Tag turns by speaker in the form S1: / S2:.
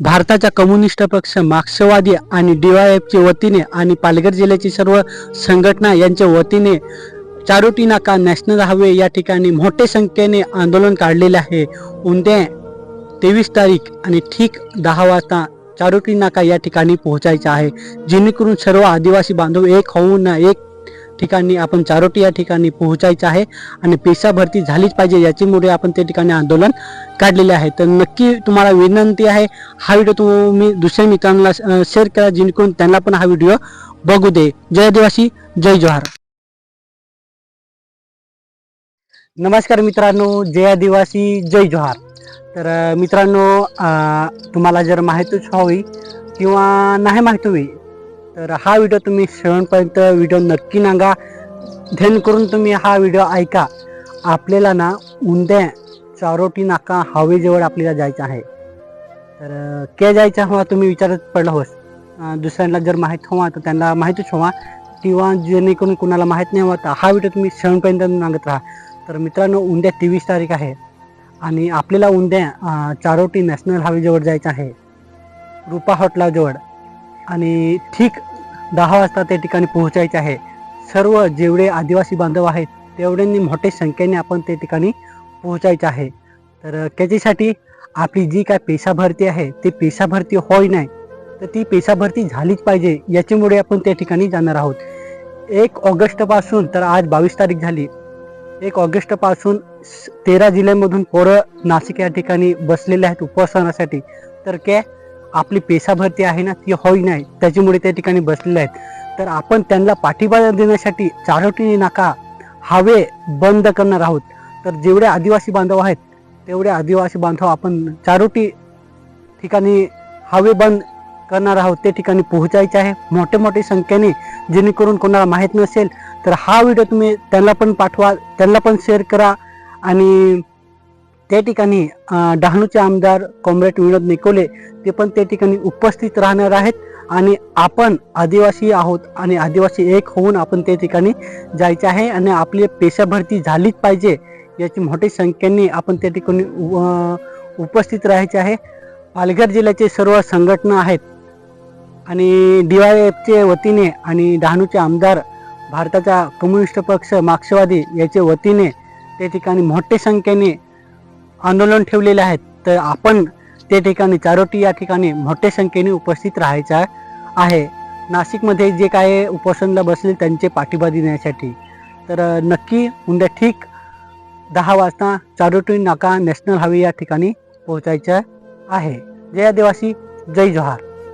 S1: भारताचा कम्युनिस्ट पक्ष मार्क्सवादी आणि डीवायएफच्या वतीने आणि पालघर जिल्ह्याची सर्व संघटना यांच्या वतीने चारोटी नाका नॅशनल हायवे या ठिकाणी मोठ्या संख्येने आंदोलन काढलेले आहे. उद्या तेवीस तारीख आणि ठीक दहा वाजता चारोटी नाका या ठिकाणी पोहोचायचं आहे. जेणेकरून सर्व आदिवासी बांधव एक होऊन एक ठिकाणी आपण चारोटी या ठिकाणी पोहोचायचं आहे आणि पेशा भरती झालीच पाहिजे याच्यामुळे आपण त्या ठिकाणी आंदोलन काढलेले आहे. तर नक्की तुम्हाला विनंती आहे हा व्हिडिओ तुम्ही दुसऱ्या मित्रांना शेअर करा जेणेकरून त्यांना पण हा व्हिडिओ बघू दे. जय दिवासी जय जोहार. नमस्कार मित्रांनो जय आदिवासी जय जोहार. तर मित्रांनो तुम्हाला जर माहीतच हवी किंवा नाही माहिती हवी तर हा व्हिडिओ तुम्ही शेवटपर्यंत व्हिडिओ नक्की नागा. ध्यान करून तुम्ही हा व्हिडिओ ऐका. आपल्याला ना उंद्या चारोटी नाका हवेजवळ आपल्याला जायचं आहे. तर के जायचं हवा तुम्ही विचारत पडला होस. दुसऱ्यांना जर माहीत हवा तर त्यांना माहीतच हवा. किंवा जेणेकरून कुणाला माहीत नाही हवा तर हा व्हिडिओ तुम्ही शेवटपर्यंत मागत राहा. तर मित्रांनो उद्या तेवीस तारीख आहे. आणि आपल्याला उद्या चारोटी नॅशनल हायवेजवळ जायचं आहे. रुपा हॉटलाजवळ. आणि ठीक दहा वाजता त्या ठिकाणी पोहोचायचे आहे. सर्व जेवढे आदिवासी बांधव आहेत तेवढ्यांनी मोठ्या संख्येने आपण त्या ठिकाणी पोहोचायचं आहे. तर त्याच्यासाठी आपली जी काय पेशा भरती आहे ती पेशा भरती होय नाही तर ती पेशा भरती झालीच पाहिजे याच्यामुळे आपण त्या ठिकाणी जाणार आहोत. एक ऑगस्टपासून तर आज बावीस तारीख झाली एक ऑगस्टपासून तेरा जिल्ह्यांमधून पोरं नाशिक या ठिकाणी बसलेले आहेत उपोषणासाठी तर काय आपली पेशाभरती आहे ना ती होई नाही. त्याच्यामुळे त्या ठिकाणी बसलेले आहेत. तर आपण त्यांना पाठिंबा देण्यासाठी चारोटी नाका हवे बंद करणार आहोत. तर जेवढे आदिवासी बांधव आहेत तेवढे आदिवासी बांधव आपण चारोटी ठिकाणी हवे बंद करणार आहोत. ते ठिकाणी पोहोचायचे आहे. मोठे मोठे संख्येने जेणेकरून कोणाला माहीत नसेल तर हा व्हिडिओ तुम्ही त्यांना पण पाठवा त्यांना पण शेअर करा आणि त्या ठिकाणी डहाणूचे आमदार कॉम्रेड विनोद निकोले ते पण त्या ठिकाणी उपस्थित राहणार आहेत आणि आपण आदिवासी आहोत आणि आदिवासी एक होऊन आपण त्या ठिकाणी जायचे आहे आणि आपली पेशाभरती झालीच पाहिजे याची मोठ्या संख्येने आपण त्या ठिकाणी उ- उपस्थित राहायचे आहे. पालघर जिल्ह्याचे सर्व संघटना आहेत आणि डी वाय एफचे वतीने आणि डहाणूचे आमदार भारताचा कम्युनिस्ट पक्ष मार्क्सवादी याचे वतीने त्या ठिकाणी मोठ्या संख्येने आंदोलन ठेवलेले आहेत. तर आपण त्या ठिकाणी चारोटी या ठिकाणी मोठ्या संख्येने उपस्थित राहायचं आहे. नाशिकमध्ये जे काय उपोषणला बसले त्यांचे पाठिंबा देण्यासाठी. तर नक्की उद्या ठीक दहा वाजता चारोटी नाका नॅशनल हायवे या ठिकाणी पोहोचायचं आहे. जय आदिवासी जय जोहार.